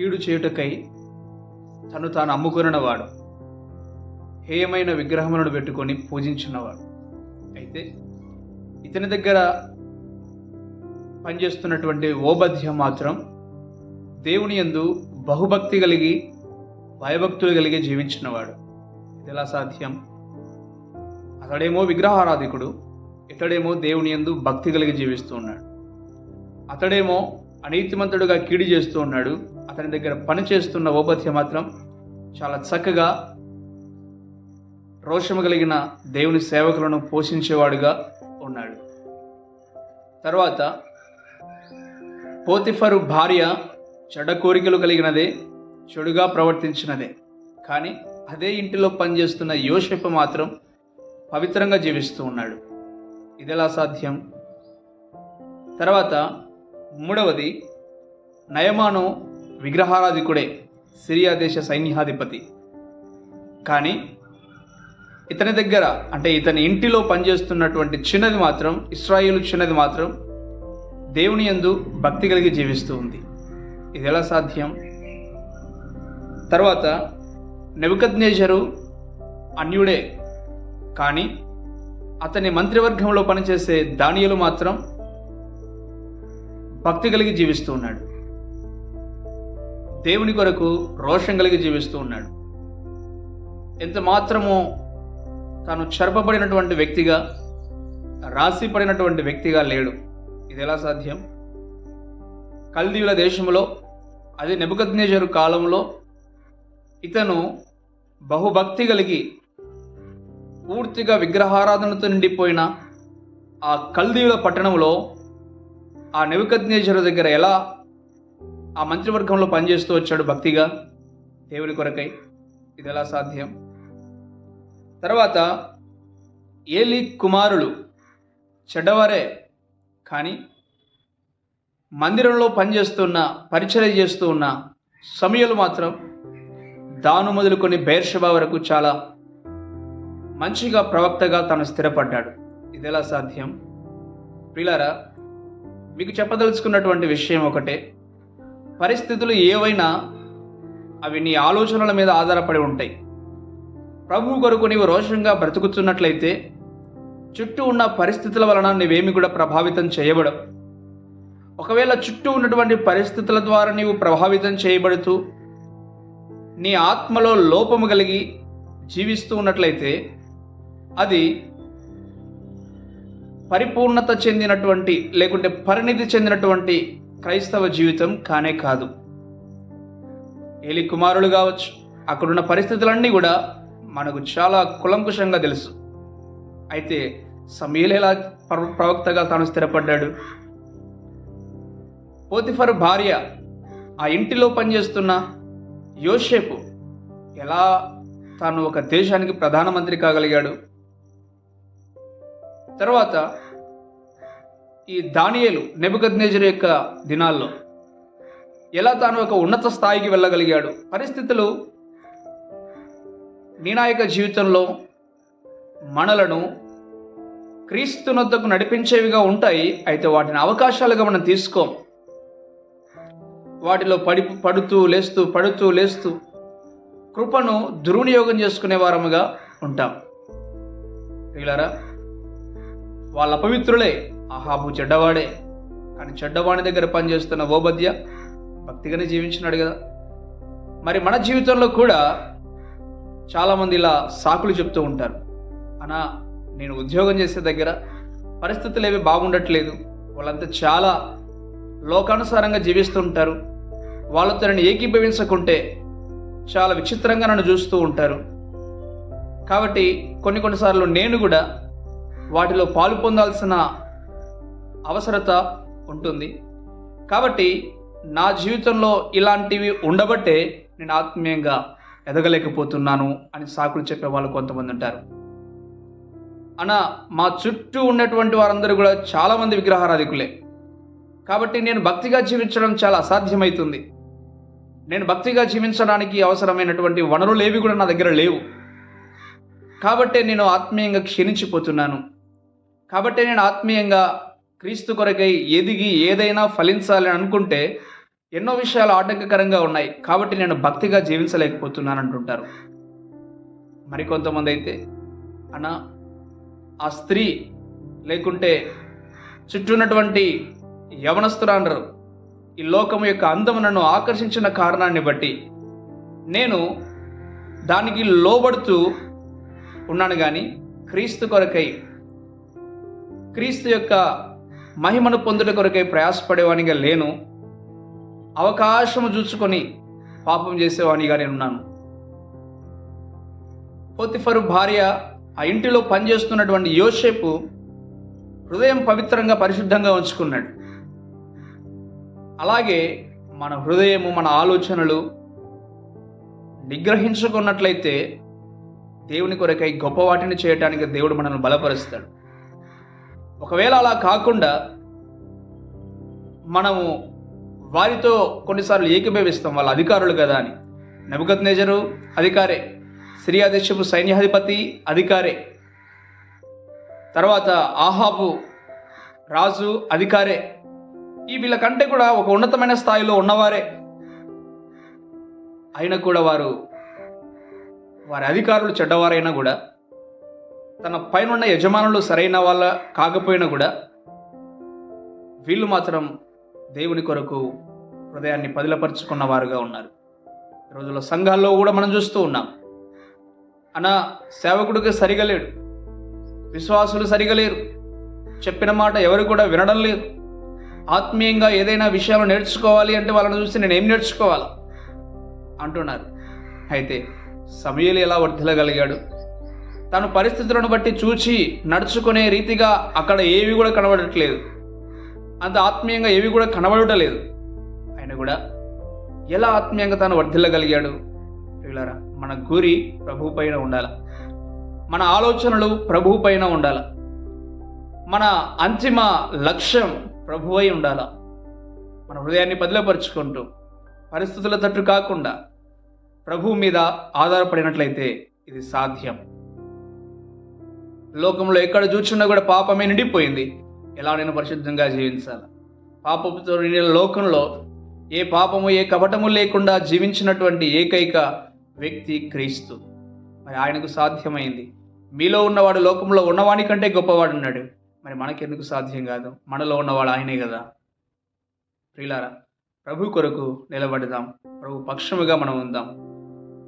కీడు చేయుటకై తను తాను అమ్ముకున్నవాడు. హేయమైన విగ్రహములను పెట్టుకొని పూజించినవాడు. అయితే ఇతని దగ్గర పనిచేస్తున్నటువంటి ఓబధ్య మాత్రం దేవుని యందు బహుభక్తి కలిగి భయభక్తులు కలిగి జీవించినవాడు. ఇది ఎలా సాధ్యం? అతడేమో విగ్రహారాధికుడు ఇతడేమో దేవుని యందు భక్తి కలిగి జీవిస్తూ ఉన్నాడు. అతడేమో అనీతిమంతుడుగా కీడి చేస్తూ ఉన్నాడు. అతని దగ్గర పని చేస్తున్న ఓబధ్య మాత్రం చాలా చక్కగా రోషము కలిగిన దేవుని సేవకులను పోషించేవాడుగా ఉన్నాడు. తర్వాత పోతిఫరు భార్య చెడ్డ కోరికలు కలిగినదే చెడుగా ప్రవర్తించినదే. కానీ అదే ఇంటిలో పనిచేస్తున్న యోషప మాత్రం పవిత్రంగా జీవిస్తూ ఉన్నాడు. ఇదెలా సాధ్యం? తర్వాత మూడవది నయమాను విగ్రహారాధికుడే సిరియా దేశ సైన్యాధిపతి. కానీ ఇతని దగ్గర అంటే ఇతని ఇంటిలో పనిచేస్తున్నటువంటి చిన్నది మాత్రం ఇస్రాయిల్ చిన్నది మాత్రం దేవుని యందు భక్తి కలిగి జీవిస్తూ ఉంది. ఇది ఎలా సాధ్యం? తర్వాత నెబుకద్నేజరు అన్యుడే కానీ అతని మంత్రివర్గంలో పనిచేసే దానియులు మాత్రం భక్తి కలిగి జీవిస్తూ ఉన్నాడు. దేవుని కొరకు రోషం కలిగి జీవిస్తూ ఉన్నాడు. ఎంత మాత్రమో తాను చర్పబడినటువంటి వ్యక్తిగా రాసిపడినటువంటి వ్యక్తిగా లేడు. ఇది ఎలా సాధ్యం? కల్దీవుల దేశంలో అది నెబుకద్నేజరు కాలంలో ఇతను బహుభక్తి కలిగి పూర్తిగా విగ్రహారాధనతో నిండిపోయిన ఆ కల్దీవుల పట్టణంలో ఆ నెబుకద్నేజరు దగ్గర ఎలా ఆ మంత్రివర్గంలో పనిచేస్తూ వచ్చాడు భక్తిగా? దేవుని కొరకై. ఇది ఎలా సాధ్యం? తర్వాత ఏలి కుమారులు చెడ్డవారే కానీ మందిరంలో పనిచేస్తున్న పరిచయం చేస్తూ ఉన్న సమయలు మాత్రం దాను మొదలుకొని బేర్షబా వరకు చాలా మంచిగా ప్రవక్తగా తను స్థిరపడ్డాడు. ఇది ఎలా సాధ్యం? పిల్లరా మీకు చెప్పదలుచుకున్నటువంటి విషయం ఒకటే. పరిస్థితులు ఏవైనా అవి నీ ఆలోచనల మీద ఆధారపడి ఉంటాయి. ప్రభు కొరకు నీవు రోషంగా బ్రతుకుతున్నట్లయితే చుట్టూ ఉన్న పరిస్థితుల వలన నీవేమి కూడా ప్రభావితం చేయబడవు. ఒకవేళ చుట్టూ ఉన్నటువంటి పరిస్థితుల ద్వారా నీవు ప్రభావితం చేయబడుతూ నీ ఆత్మలో లోపము కలిగి జీవిస్తూ ఉన్నట్లయితే అది పరిపూర్ణత చెందినటువంటి లేకుంటే పరిణితి చెందినటువంటి క్రైస్తవ జీవితం కానే కాదు. ఏలి కుమారులు కావచ్చు అక్కడున్న పరిస్థితులన్నీ కూడా మనకు చాలా కులంకుషంగా తెలుసు. అయితే సమీలేలా ఎలా ప్రవక్తగా తాను స్థిరపడ్డాడు? పోతిఫర్ భార్య ఆ ఇంటిలో పనిచేస్తున్న యోషేపు ఎలా తాను ఒక దేశానికి ప్రధానమంత్రి కాగలిగాడు? తర్వాత ఈ దానియేలు నెబుకద్నేజర్ యొక్క దినాల్లో ఎలా తాను ఒక ఉన్నత స్థాయికి వెళ్ళగలిగాడు? పరిస్థితులు నిర్ణాయక జీవితంలో మనలను క్రీస్తునొద్దకు నడిపించేవిగా ఉంటాయి. అయితే వాటిని అవకాశాలుగా మనం తీసుకోం. వాటిలో పడి పడుతూ లేస్తూ పడుతూ లేస్తూ కృపను దుర్వినియోగం చేసుకునే వారముగా ఉంటాం. పిల్లరా వాళ్ళ అపవిత్రులే ఆహాబు చెడ్డవాడే. కానీ చెడ్డవాడి దగ్గర పనిచేస్తున్న ఓబద్య భక్తిగానే జీవించినాడు కదా. మరి మన జీవితంలో కూడా చాలామంది ఇలా సాకులు చెప్తూ ఉంటారు. అనా నేను ఉద్యోగం చేసే దగ్గర పరిస్థితులు ఏవి బాగుండట్లేదు. వాళ్ళంతా చాలా లోకానుసారంగా జీవిస్తుంటారు వాళ్ళతో నన్ను ఏకీభవించకుంటే చాలా విచిత్రంగా నన్ను చూస్తూ ఉంటారు. కాబట్టి కొన్ని కొన్నిసార్లు నేను కూడా వాటిలో పాలు పొందాల్సిన అవసరత ఉంటుంది. కాబట్టి నా జీవితంలో ఇలాంటివి ఉండబట్టే నేను ఆత్మీయంగా ఎదగలేకపోతున్నాను అని సాకులు చెప్పే వాళ్ళు కొంతమంది ఉంటారు. అన్న మా చుట్టూ ఉన్నటువంటి వారందరూ కూడా చాలామంది విగ్రహారాధికులే. కాబట్టి నేను భక్తిగా జీవించడం చాలా అసాధ్యమవుతుంది నేను భక్తిగా జీవించడానికి అవసరమైనటువంటి వనరులు ఏవి కూడా నా దగ్గర లేవు. కాబట్టి నేను ఆత్మీయంగా క్షీణించిపోతున్నాను. కాబట్టి నేను ఆత్మీయంగా క్రీస్తు కొరకై ఎదిగి ఏదైనా ఫలించాలని అనుకుంటే ఎన్నో విషయాలు ఆటంకకరంగా ఉన్నాయి. కాబట్టి నేను భక్తిగా జీవించలేకపోతున్నాను అంటుంటారు మరికొంతమంది అయితే అన్న ఆ స్త్రీ లేకుంటే చుట్టూ ఉన్నటువంటి యవనస్తురాండ్రు ఈ లోకం యొక్క అందము నన్ను ఆకర్షించిన కారణాన్ని బట్టి నేను దానికి లోబడుతూ ఉన్నాను కానీ క్రీస్తు కొరకై క్రీస్తు యొక్క మహిమను పొందుట కొరకై ప్రయాసపడేవానిగా లేను. అవకాశము చూసుకొని పాపం చేసేవానిగా నేను ఉన్నాను పోతిఫరు భార్య ఆ ఇంటిలో పనిచేస్తున్నటువంటి యోషేపు హృదయం పవిత్రంగా పరిశుద్ధంగా ఉంచుకున్నాడు. అలాగే మన హృదయము మన ఆలోచనలు నిగ్రహించుకున్నట్లయితే దేవుని కొరకై గొప్ప వాటిని చేయటానికి దేవుడు మనల్ని బలపరుస్తాడు. ఒకవేళ అలా కాకుండా మనము వారితో కొన్నిసార్లు ఏకీభవిస్తాం వాళ్ళ అధికారులు కదా అని. నబుకత్ నేజరు అధికారే. సిరియా దేశపు సైన్యాధిపతి అధికారే. తర్వాత ఆహాబు రాజు అధికారే. ఈ వీళ్ళకంటే కూడా ఒక ఉన్నతమైన స్థాయిలో ఉన్నవారే. అయినా కూడా వారు వారి అధికారులు చెడ్డవారైనా కూడా తన పైన యజమానులు సరైన వాళ్ళ కాకపోయినా కూడా వీళ్ళు మాత్రం దేవుని కొరకు హృదయాన్ని పదిలపరుచుకున్న వారుగా ఉన్నారు. ఈ రోజుల్లో సంఘాల్లో కూడా మనం చూస్తూ ఉన్నాం. అన్న సేవకుడికి సరిగా లేడు. విశ్వాసులు సరిగా లేరు. చెప్పిన మాట ఎవరు కూడా వినడం లేదు. ఆత్మీయంగా ఏదైనా విషయాలు నేర్చుకోవాలి అంటే వాళ్ళని చూసి నేను ఏం నేర్చుకోవాలి? అంటున్నారు. అయితే సమయలు ఎలా వర్ధిల్లగలిగాడు? తను పరిస్థితులను బట్టి చూచి నడుచుకునే రీతిగా అక్కడ ఏవి కూడా కనబడట్లేదు. అంత ఆత్మీయంగా ఏవి కూడా కనబడటలేదు. ఆయన కూడా ఎలా ఆత్మీయంగా తాను వర్ధిల్లగలిగాడు? ప్రియులారా మన గురి ప్రభు పైన ఉండాల. మన ఆలోచనలు ప్రభు పైన ఉండాల. మన అంతిమ లక్ష్యం ప్రభువై ఉండాల. మన హృదయాన్ని బదిలపరుచుకుంటూ పరిస్థితుల తట్టు కాకుండా ప్రభువు మీద ఆధారపడినట్లయితే ఇది సాధ్యం. లోకంలో ఎక్కడ చూచున్నా కూడా పాపమే నిండిపోయింది. ఎలా నేను పరిశుద్ధంగా జీవించాలి? పాపంతో నిండిన లోకంలో ఏ పాపము ఏ కపటము లేకుండా జీవించినటువంటి ఏకైక వ్యక్తి క్రీస్తు. మరి ఆయనకు సాధ్యమైంది. మీలో ఉన్నవాడు లోకంలో ఉన్నవాని కంటే గొప్పవాడు ఉన్నాడు. మరి మనకెందుకు సాధ్యం కాదు? మనలో ఉన్నవాడు ఆయనే కదా. ప్రియులారా ప్రభు కొరకు నిలబడదాం. ప్రభు పక్షముగా మనం ఉందాం.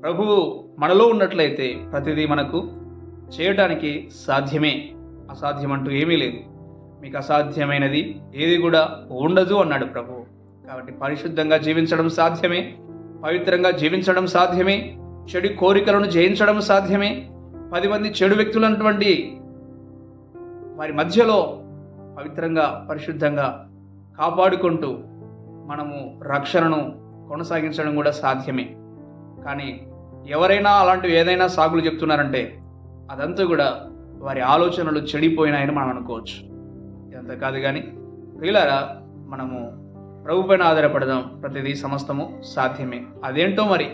ప్రభువు మనలో ఉన్నట్లయితే ప్రతిదీ మనకు చేయటానికి సాధ్యమే. అసాధ్యం అంటూ ఏమీ లేదు. మీకు అసాధ్యమైనది ఏది కూడా ఉండదు అన్నాడు ప్రభు. కాబట్టి పరిశుద్ధంగా జీవించడం సాధ్యమే. పవిత్రంగా జీవించడం సాధ్యమే. చెడు కోరికలను జయించడం సాధ్యమే. పది మంది చెడు వ్యక్తులటువంటి వారి మధ్యలో పవిత్రంగా పరిశుద్ధంగా కాపాడుకుంటూ మనము రక్షణను కొనసాగించడం కూడా సాధ్యమే. కానీ ఎవరైనా అలాంటివి ఏదైనా సాగులు చెప్తున్నారంటే అదంతా కూడా వారి ఆలోచనలు చెడిపోయినాయని మనం అనుకోవచ్చు. ఇదంతా కాదు కానీ ప్రియులారా మనము ప్రభు పైన ఆధారపడదాం. ప్రతిదీ సమస్తము సాధ్యమే. అదేంటో మరి?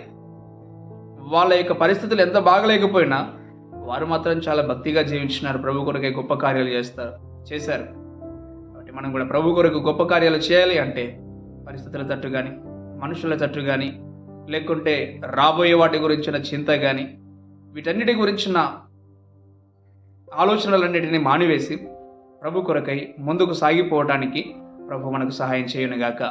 వాళ్ళ యొక్క పరిస్థితులు ఎంత బాగలేకపోయినా వారు మాత్రం చాలా భక్తిగా జీవించినారు. ప్రభు కొరకే గొప్ప కార్యాలు చేస్తారు చేశారు. కాబట్టి మనం కూడా ప్రభు కొరకు గొప్ప కార్యాలు చేయాలి అంటే పరిస్థితుల తట్టు కానీ మనుషుల తట్టు కానీ లేకుంటే రాబోయే వాటి గురించిన చింత కానీ వీటన్నిటి గురించిన ఆలోచనలన్నిటిని మానివేసి ప్రభు కొరకై ముందుకు సాగిపోవటానికి ప్రభు మనకు సహాయం చేయనుగాక.